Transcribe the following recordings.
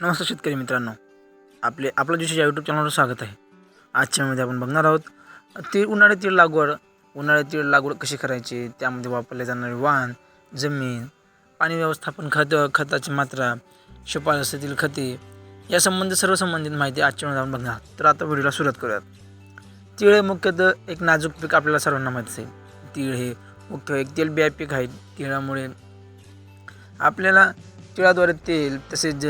नमस्कार शेतकरी मित्रांनो. आपले आपलं जोशी या यूट्यूब चॅनलवर स्वागत आहे. आजच्यामध्ये आपण बघणार आहोत तीळ उन्हाळी तीळ लागवड. उन्हाळ्यात तीळ लागवड कशी करायची? त्यामध्ये वापरले जाणारे वाण जमीन पाणी व्यवस्थापन खत खताची मात्रा शिफारसीतील खते यासंबंधी सर्व संबंधित माहिती आजच्या आपण बघणार आहोत. तर आता व्हिडिओला सुरुवात करूयात. तीळ हे मुख्यतः एक नाजूक पीक आपल्याला सर्वांना माहीत असेल. तीळ हे मुख्य एक तेलबिया पीक आहे. तिळामुळे आपल्याला तिळाद्वारे तेल तसेच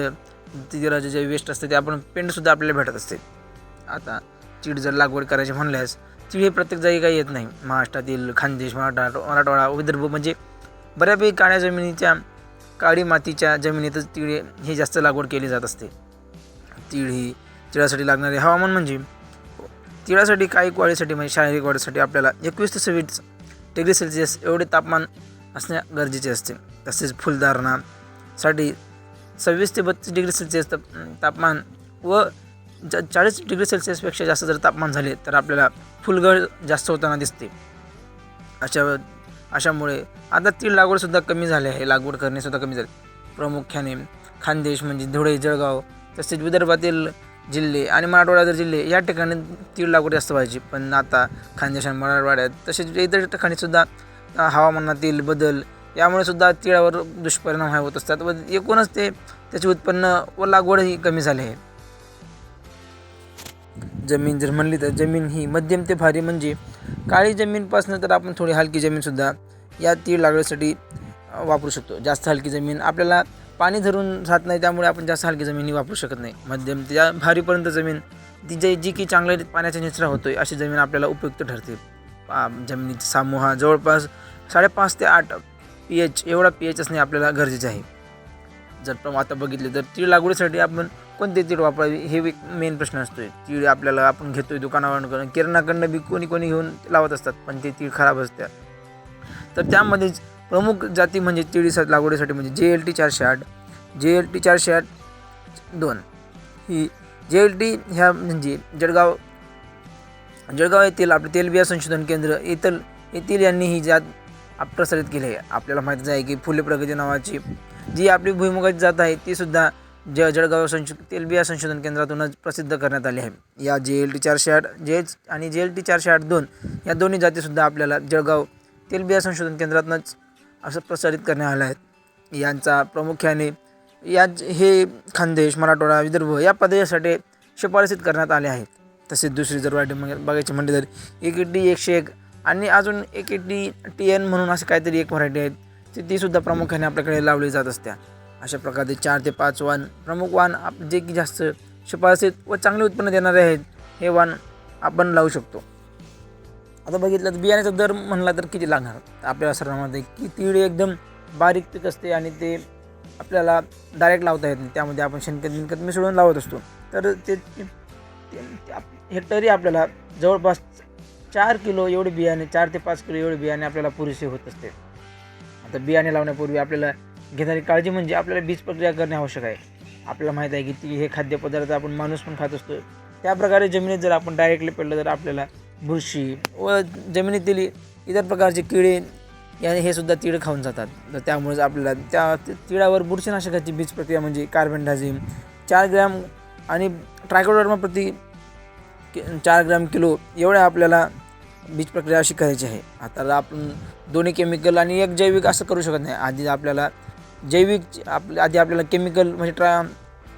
जे जे वेस्ट असते ते आपण पेंडसुद्धा आपल्याला भेटत असते. आता चीड जर लागवड करायची म्हणल्यास चीड हे प्रत्येक जागी काही येत नाही. महाराष्ट्रातील खानदेश मराठा मराठवाडा विदर्भ म्हणजे बऱ्यापैकी काळ्या जमिनीच्या काळी मातीच्या जमिनीतच तीळ हे- ही जास्त लागवड केली जात असते. तीळ ही तिळासाठी लागणारे हवामान म्हणजे तिळासाठी काही वाढीसाठी म्हणजे शारीरिक वाढीसाठी आपल्याला एकवीस ते सव्वीस डिग्री सेल्सिअस एवढे तापमान असणे गरजेचे असते. तसेच फुलधारणासाठी सव्वीस ते बत्तीस डिग्री सेल्सिअस ताप तापमान व चा चाळीस डिग्री सेल्सिअसपेक्षा जास्त जर तापमान झाले तर आपल्याला फुलगळ जास्त होताना दिसते. अशा अशामुळे आता तीळ लागवडसुद्धा कमी झाली आहे. लागवड करणेसुद्धा कमी झाले. प्रामुख्याने खानदेश म्हणजे धुळे जळगाव तसेच विदर्भातील जिल्हे आणि मराठवाड्यातील जिल्हे या ठिकाणी तीळ लागवड जास्त व्हायची. पण आता खानदेश आणि मराठवाड्यात तसेच इतर ठिकाणीसुद्धा हवामानातील बदल यामुळे सुद्धा तिळावर दुष्परिणाम हा होत असतात. व एकूणच ते त्याचे उत्पन्न व लागवडही कमी झाले आहे. जमीन जर म्हणली तर जमीन ही मध्यम ते भारी म्हणजे काळी जमीनपासून तर आपण थोडी हलकी जमीनसुद्धा या तीळ लागवडीसाठी वापरू शकतो. जास्त हलकी जमीन आपल्याला पाणी धरून राहत नाही त्यामुळे आपण जास्त हलकी जमीन ही वापरू शकत नाही. मध्यम त्या भारीपर्यंत जमीन ती जे जी की चांगल्या पाण्याचा निचरा होतोय अशी जमीन आपल्याला उपयुक्त ठरते. जमिनीचा सामूह हा जवळपास साडेपाच ते आठ पी एच एवढा पी एच असणे आपल्याला गरजेचे आहे. जर प्रमाण आता बघितले तर तीळ लागवडीसाठी आपण कोणते तीळ वापरावी हे एक मेन प्रश्न असतो आहे तीळ आपल्याला आपण घेतोय दुकानावरून किरणाकडनं बी कोणी कोणी घेऊन लावत असतात पण ते तीळ खराब असतात. तर त्यामध्येच प्रमुख जाती म्हणजे तिळीसाठी लागवडीसाठी म्हणजे जे एल टी चारशे आठ जे एल टी चारशे आठ दोन. ही जे एल टी ह्या म्हणजे जळगाव जळगाव येथील आपले तेलबिया संशोधन केंद्र येथील येथील यांनी ही जात प्रसारित केली आहे. आपल्याला माहितीच आहे की फुले प्रगती नावाची जी आपली भुईमुगाची जात आहे ती सुद्धा ज जळगाव संशो तेलबिया संशोधन केंद्रातूनच प्रसिद्ध करण्यात आली आहे. या जे एल टी चारशे आठ जे एच आणि जे एल टी चारशे आठ दोन या दोन्ही जातीसुद्धा आपल्याला जळगाव तेलबिया संशोधन केंद्रातूनच असं प्रसारित करण्यात आलं आहे. यांचा प्रामुख्याने या हे खानदेश मराठवाडा विदर्भ या प्रदेशासाठी शिफारसीत करण्यात आले आहेत. तसेच दुसरी जर वाटे बघायची म्हणली तर एक डी एकशे एक आणि अजून एक टी टी एन म्हणून असे काहीतरी एक व्हरायटी आहेत ती तीसुद्धा प्रामुख्याने आपल्याकडे लावली जात असत्या अशा प्रकारे चार ते पाच वाण प्रमुख वाण आप जे की जास्त शिफारसीत व चांगले उत्पन्न देणारे आहेत हे वाण आपण लावू शकतो आता बघितलं तर बियाण्याचा दर म्हणला तर किती लागणार आपल्या सर्वांमध्ये की तीळ एकदम बारीक पीक असते आणि ते आपल्याला डायरेक्ट लावता येत नाही त्यामध्ये आपण शेणखत बिनखत मिसळून लावत असतो तर ते हेक्टरी आपल्याला जवळपास चार किलो एवढे बियाणे चार ते पाच किलो एवढे बियाणे आपल्याला पुरेसे होत असते. आता बियाणे लावण्यापूर्वी आपल्याला घेणारी काळजी म्हणजे आपल्याला बीज प्रक्रिया करणे आवश्यक आहे. आपल्याला माहीत आहे की ती हे खाद्यपदार्थ आपण माणूस पण खात असतो त्या प्रकारे जमिनीत जर आपण डायरेक्टली पडलं तर आपल्याला बुरशी व जमिनीतील इतर प्रकारचे किडे याने हे सुद्धा तीळ खाऊन जातात. तर त्यामुळेच आपल्याला त्या तिळावर बुरशीनाशकाची बीज प्रक्रिया म्हणजे कार्बनडाझिम चार ग्रॅम आणि ट्रायकोडर्मा प्रति कि- चार ग्रॅम किलो एवढ्या आपल्याला बीज प्रक्रिया अशी करायची आहे. आता आपण दोन्ही केमिकल आणि एक जैविक असं करू शकत नाही. आधी आपल्याला जैविक आपल्या आधी आपल्याला केमिकल म्हणजे ट्रा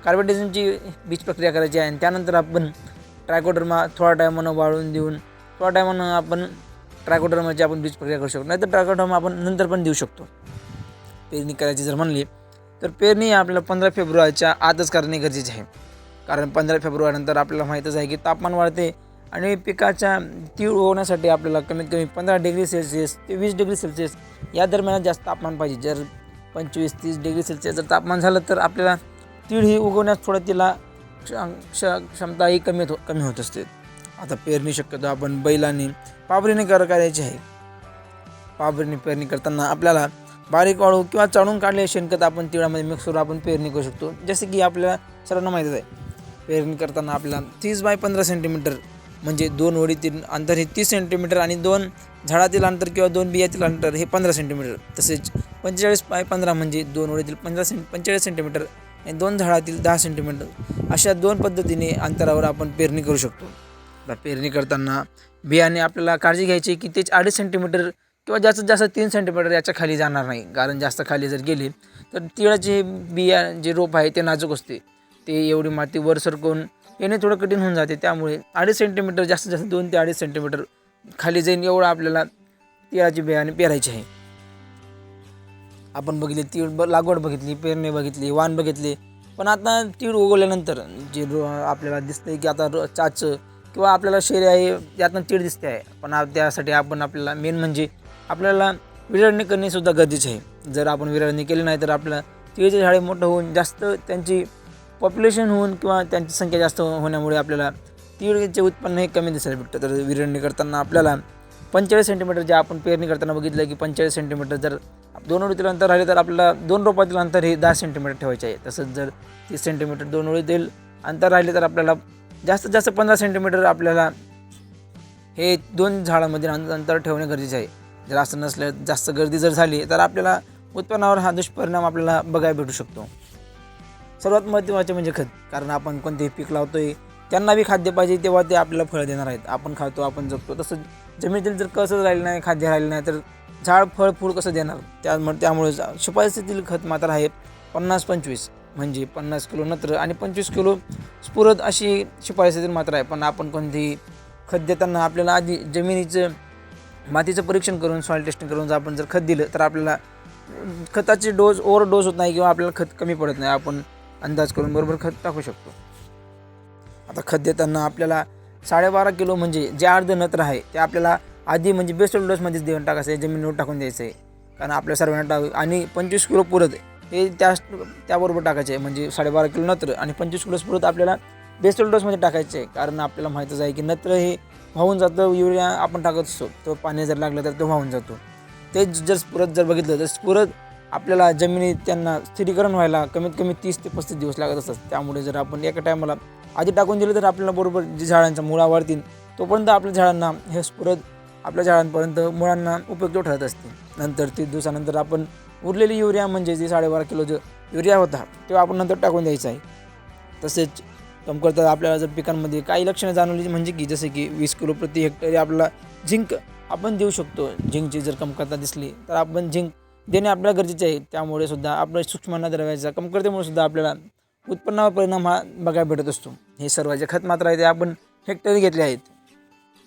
कार्बनडायझमची बीज प्रक्रिया करायची आहे. आणि त्यानंतर आपण ट्रायकोडर्मा थोडा टायमानं वाळून देऊन थोडा टायमानं आपण ट्रायकोडर्माची आपण बीज प्रक्रिया करू शकतो. नाही तर ट्रायकोडर्मा आपण नंतर पण देऊ शकतो. पेरणी करायची जर म्हणली तर पेरणी आपल्याला पंधरा फेब्रुवारीच्या आतच करणे गरजेचे आहे. कारण पंधरा फेब्रुवारीनंतर आपल्याला माहीतच आहे की तापमान वाढते आणि पिकाच्या तीळ होण्यासाठी आपल्याला कमीत कमी पंधरा डिग्री सेल्सिअस ते वीस डिग्री सेल्सिअस या दरम्यान जास्त तापमान पाहिजे. जर पंचवीस तीस डिग्री सेल्सिअस जर तापमान झालं तर आपल्याला तीळ ही उगवण्यास थोडं तिला क्ष क्ष क्षमता ही कमी हो कमी होत असते. आता पेरणी शक्यतो आपण बैलाने पाबरीने कर करायची आहे. पाबरीने पेरणी करताना आपल्याला बारीक वाळू किंवा चाळून काढले शेणखत आपण तिळामध्ये मिक्स करून आपण पेरणी करू शकतो. जसे की आपल्याला सर्वांना माहीतच आहे. पेरणी करताना आपल्याला तीस बाय पंधरा सेंटीमीटर म्हणजे दोन ओळीतील अंतर हे तीस सेंटीमीटर आणि दोन झाडातील अंतर किंवा दोन बियातील अंतर हे पंधरा सेंटीमीटर तसेच पंचेचाळीस बाय पंधरा म्हणजे दोन ओळीतील पंधरा सें पंचेचाळीस सेंटीमीटर आणि दोन झाडातील दहा सेंटीमीटर अशा दोन पद्धतीने अंतरावर आपण पेरणी करू शकतो. आता पेरणी करताना बियाणे आपल्याला काळजी घ्यायची की तेच अडीच सेंटीमीटर किंवा जास्तीत जास्त तीन सेंटीमीटर याच्या खाली जाणार नाही. कारण जास्त खाली जर गेले तर तिळाचे बिया जे रोप आहे ते नाजूक असते. ते एवढी माती वर सरकवून येणे थोडं कठीण होऊन जाते. त्यामुळे अडीच सेंटीमीटर जास्तीत जास्त दोन ते अडीच सेंटीमीटर खाली जाईन एवढं आपल्याला तिळाची बियाणे पेरायची आहे. आपण बघितले तीळ ब लागवड बघितली पेरणी बघितली वाण बघितले. पण आता तीळ उगवल्यानंतर जे रो आपल्याला दिसतंय की आता र चाच किंवा आपल्याला शेरे आहे यातनं तीळ दिसते आहे. पण त्यासाठी आपण आपल्याला मेन म्हणजे आपल्याला विरळणी करणे सुद्धा गरजेचे आहे. जर आपण विरळणी केली नाही तर आपल्याला तिळचे झाडे मोठं होऊन जास्त त्यांची पॉप्युलेशन होऊन किंवा त्यांची संख्या जास्त होण्यामुळे आपल्याला तीळचे उत्पन्न हे कमी दिसायला भेटतं. तर विरळणी करताना आपल्याला पंचेचाळीस सेंटीमीटर जे आपण पेरणी करताना बघितलं की पंचेचाळीस सेंटीमीटर जर दोन ओळीतील अंतर राहिले तर आपल्याला दोन रोपातील अंतर हे दहा सेंटीमीटर ठेवायचे आहे. तसंच जर तीस सेंटीमीटर दोन ओळीतील अंतर राहिले तर आपल्याला जास्तीत जास्त पंधरा सेंटीमीटर आपल्याला हे दोन झाडांमध्ये अंतर ठेवणे गरजेचे आहे. जर असं नसलं जास्त गर्दी जर झाली तर आपल्याला उत्पन्नावर हा दुष्परिणाम आपल्याला बघायला भेटू शकतो. सर्वात महत्त्वाचे म्हणजे खत. कारण आपण कोणतेही पीक लावतोय त्यांना बी खाद्य पाहिजे तेव्हा ते आपल्याला फळं देणार आहेत. आपण खातो आपण जगतो. तसं जमिनीतील जर कसं राहिलं नाही खाद्य राहिलं नाही तर झाड फळ फूड कसं देणार? त्या त्यामुळे शिफारसीतील खत मात्र आहे पन्नास पंचवीस. म्हणजे पन्नास किलो नत्र आणि पंचवीस किलो स्फुरद अशी शिफारसीतील मात्र आहे. पण आपण कोणतेही खत देताना आपल्याला आधी जमिनीचं मातीचं परीक्षण करून सॉईल टेस्टिंग करून जर आपण जर खत दिलं तर आपल्याला खताचे खताची डोस ओव्हर डोस होत नाही किंवा आपल्याला खत कमी पडत नाही. आपण अंदाज करून बरोबर खत टाकू शकतो. आता खत देताना आपल्याला साडेबारा किलो म्हणजे जे अर्ध नत्र आहे ते आपल्याला आधी म्हणजे बेस्ट डोसमध्येच देऊन टाकायचं आहे जमिनीवर टाकून द्यायचं आहे. कारण आपल्या सर्वांना टाक आणि पंचवीस किलो पुरत हे त्या त्याबरोबर टाकायचे आहे. म्हणजे साडेबारा किलो नत्र आणि पंचवीस किलो पुरत आपल्याला बेस्ट डोसमध्ये टाकायचे आहे. कारण आपल्याला माहीतच आहे की नत्र हे वाहून जातं युरिया आपण टाकत असतो. तो पाणी जर लागलं तर तो वाहून जातो. ते जर स्फुरत जर बघितलं तर स्फुरत आपल्याला जमिनीत त्यांना स्थिरीकरण व्हायला कमीत कमी तीस ते पस्तीस दिवस लागत असतात. त्यामुळे जर आपण एका टायमाला आधी टाकून दिलं तर आपल्याला बरोबर जे झाडांच्या मुळा वाढतील तोपर्यंत आपल्या झाडांना हे स्फुरद आपल्या झाडांपर्यंत मुळांना उपयुक्त ठरत असते. नंतर तीस दिवसानंतर आपण उरलेली युरिया म्हणजे जे साडेबारा किलो जो युरिया होता तो आपण नंतर टाकून द्यायचा आहे. तसेच कम करता आपल्याला जर पिकांमध्ये काही लक्षणं जाणवली म्हणजे की जसे की वीस किलो प्रति हेक्टरी आपल्याला झिंक आपण देऊ शकतो. झिंकची जर कमतरता दिसली तर आपण झिंक देणे आपल्याला गरजेचे आहे. त्यामुळे सुद्धा आपल्या सूक्ष्म द्रव्याच्या कमतरतेमुळे सुद्धा आपल्याला उत्पन्नावर परिणाम हा बघायला भेटत असतो. हे सर्व जे खत मात्र आहे ते आपण हेक्टरी घेतले आहेत.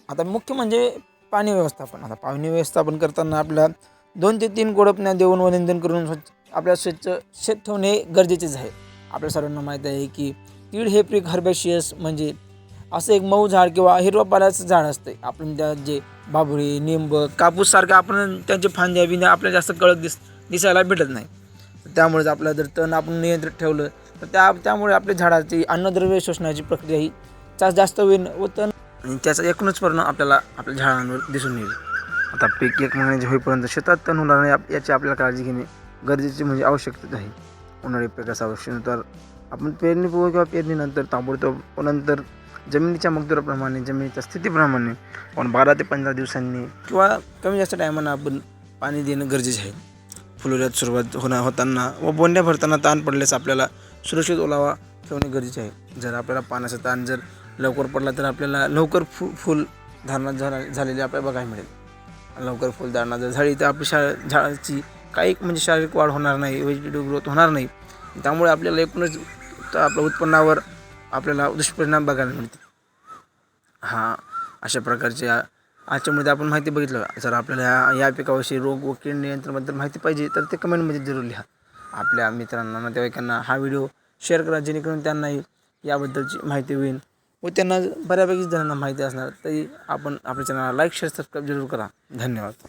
आता मुख्य म्हणजे पाणी व्यवस्थापन. आता पाणी व्यवस्थापन करताना आपल्या दोन ते तीन गोडपण्या देऊन व निंदन करून स्वच्छ आपल्या स्वच्छ शेत ठेवणे गरजेचेच आहे. आपल्या सर्वांना माहीत आहे की तीळ हे पीक हर्बेशियस म्हणजे असं एक मऊ झाड किंवा हिरवा पाल्याचं झाड असते आपण त्या जे बाबुळी निंब कापूससारखं आपण त्यांचे फांद्या बिंद्या आपल्याला जास्त कळत दिस दिसायला भेटत नाही. त्यामुळेच आपलं जर तण आपण नियंत्रित ठेवलं तर त्या त्यामुळे आपल्या झाडाची अन्नद्रव्य शोषणाची प्रक्रिया ही जा- जास्त होईल व तण आणि त्याचा एकूणच परिणाम आपल्याला आपल्या झाडांवर दिसून येईल. आता पीक एक महिन्याचे होईपर्यंत शेतात तण होणार नाही याची आपल्याला काळजी घेणे गरजेची म्हणजे आवश्यकता आहे. उन्हाळी पिकाचं आवश्यकनुसार आपण पेरणीपूर्व किंवा पेरणीनंतर ताबडतोब नंतर जमिनीच्या मगदुराप्रमाणे जमिनीच्या स्थितीप्रमाणे आपण बारा ते पंधरा दिवसांनी किंवा कमी जास्त टायमानं आपण पाणी देणं गरजेचे आहे. फुलोऱ्यात सुरुवात होणार होताना व बोंड्या भरताना ताण पडल्यास आपल्याला सुरक्षित ओलावा ठेवणे गरजेचे आहे. जर आपल्याला पाण्याचा ताण जर लवकर पडला तर आपल्याला लवकर फु फुल धारणा झाला झालेली आपल्याला बघायला मिळेल. लवकर फुलधारणा जर झाली तर आपली शा झाडाची काही म्हणजे शारीरिक वाढ होणार नाही व्हेजिटेटिव्ह ग्रोथ होणार नाही. त्यामुळे आपल्याला एकूणच त- आपल्या उत्पन्नावर आपल्याला दुष्परिणाम बघायला मिळते हा अशा प्रकारचे आ- आजच्यामध्ये आपण माहिती बघितलं. जर आपल्याला या या पिकाविषयी रोग व कीड नियंत्रणाबद्दल माहिती पाहिजे तर ते कमेंटमध्ये जरूर लिहा. आपल्या मित्रांना नातेवाईकांना हा व्हिडिओ शेअर करा जेणेकरून त्यांनाही याबद्दलची माहिती होईल व त्यांना बऱ्यापैकी जणांना माहिती असणार. तरी आपण आपल्या चॅनलला लाईक शेअर सबस्क्राईब जरूर करा. धन्यवाद.